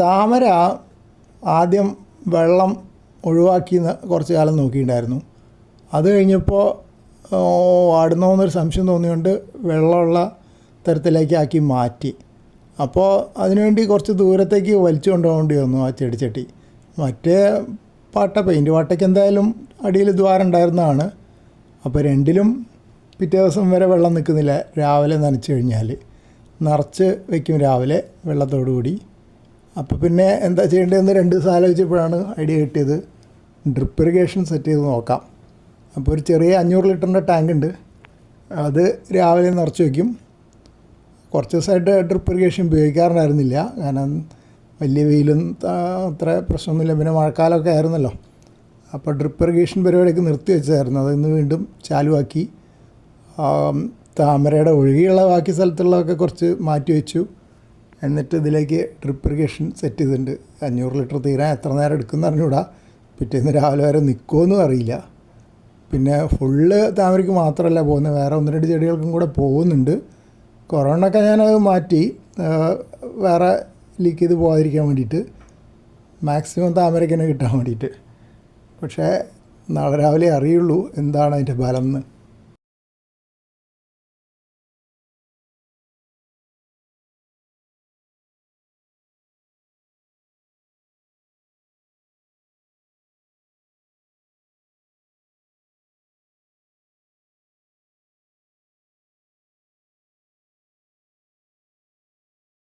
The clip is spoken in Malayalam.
താമര ആദ്യം വെള്ളം ഒഴിവാക്കി കുറച്ച് കാലം നോക്കിയിട്ടുണ്ടായിരുന്നു അത് കഴിഞ്ഞപ്പോൾ വാടുന്നോ എന്നൊരു സംശയം തോന്നിയുകൊണ്ട് വെള്ളമുള്ള തരത്തിലേക്ക് ആക്കി മാറ്റി. അപ്പോൾ അതിനുവേണ്ടി കുറച്ച് ദൂരത്തേക്ക് വലിച്ചു കൊണ്ടുപോകേണ്ടി വന്നു ആ ചെടിച്ചട്ടി മറ്റേ പാട്ട പെയിന്റ് പാട്ടയ്ക്ക് എന്തായാലും അടിയിൽ ദ്വാരം ഉണ്ടായിരുന്നതാണ്. അപ്പോൾ രണ്ടിലും പിറ്റേ ദിവസം വരെ വെള്ളം നിൽക്കുന്നില്ല രാവിലെ നനച്ച് കഴിഞ്ഞാൽ നിറച്ച് വയ്ക്കും രാവിലെ വെള്ളത്തോടു കൂടി അപ്പോൾ പിന്നെ എന്താ ചെയ്യേണ്ടതെന്ന് രണ്ട് ദിവസം ആലോചിച്ചപ്പോഴാണ് ഐഡിയ കിട്ടിയത്. ഡ്രിപ്പ് ഇറിഗേഷൻ സെറ്റ് ചെയ്ത് നോക്കാം. അപ്പോൾ ഒരു ചെറിയ അഞ്ഞൂറ് ലിറ്ററിന്റെ ടാങ്ക് ഉണ്ട്. അത് രാവിലെ നിറച്ച് വയ്ക്കും കുറച്ച് ദിവസമായിട്ട് ഡ്രിപ്പ് ഇറിഗേഷൻ ഉപയോഗിക്കാറുണ്ടായിരുന്നില്ല. കാരണം വലിയ വെയിലും അത്ര പ്രശ്നമൊന്നുമില്ല. പിന്നെ മഴക്കാലമൊക്കെ ആയിരുന്നല്ലോ. അപ്പോൾ ഡ്രിപ്പ് ഇറിഗേഷൻ പരിപാടിയൊക്കെ നിർത്തി വെച്ചായിരുന്നു അത് ഇന്ന് വീണ്ടും ചാലുവാക്കി. താമരയുടെ ഒഴുകിയുള്ള ബാക്കി സ്ഥലത്തുള്ളതൊക്കെ കുറച്ച് മാറ്റി വെച്ചു. എന്നിട്ട് ഇതിലേക്ക് ഡ്രിപ്പ് ഇറിഗേഷൻ സെറ്റ് ചെയ്തിട്ടുണ്ട്. അഞ്ഞൂറ് ലിറ്റർ തീരാൻ എത്ര നേരം എടുക്കുമെന്ന് അറിഞ്ഞൂടാ. പിറ്റേന്ന് രാവിലെ വരെ നിൽക്കുമെന്നും അറിയില്ല. പിന്നെ ഫുള്ള് താമരയ്ക്ക് മാത്രമല്ല പോകുന്നത് വേറെ ഒന്ന് രണ്ട് ചെടികൾക്കും കൂടെ പോകുന്നുണ്ട്. കൊറോണയൊക്കെ ഞാനത് മാറ്റി വേറെ ലീക്ക് ചെയ്ത് പോകാതിരിക്കാൻ വേണ്ടിയിട്ട് മാക്സിമം താമരയ്ക്ക് തന്നെ കിട്ടാൻ വേണ്ടിയിട്ട്. പക്ഷേ നാളെ രാവിലെ അറിയുള്ളൂ എന്താണ് അതിന്റെ ഫലം എന്ന്